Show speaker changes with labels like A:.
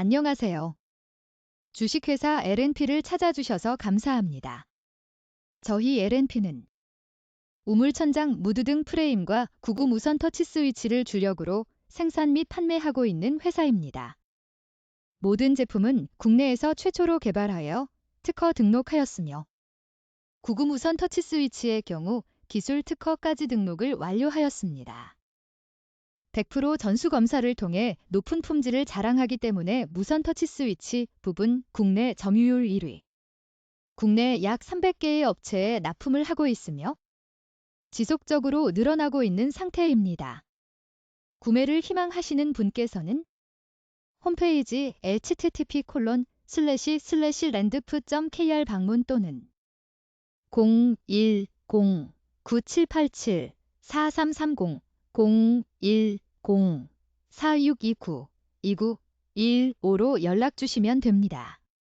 A: 안녕하세요. 주식회사 LNP를 찾아주셔서 감사합니다. 저희 LNP는 우물천장 무드 등 프레임과 구구 무선 터치 스위치를 주력으로 생산 및 판매하고 있는 회사입니다. 모든 제품은 국내에서 최초로 개발하여 특허 등록하였으며 구구 무선 터치 스위치의 경우 기술 특허까지 등록을 완료하였습니다. 100% 전수 검사를 통해 높은 품질을 자랑하기 때문에 무선 터치 스위치 부분 국내 점유율 1위. 국내 약 300개의 업체에 납품을 하고 있으며 지속적으로 늘어나고 있는 상태입니다. 구매를 희망하시는 분께서는 홈페이지 http 콜론 슬래시 슬래시 랜드프.kr 방문 또는 010-9787-4330 010-4629-2915로 연락 주시면 됩니다.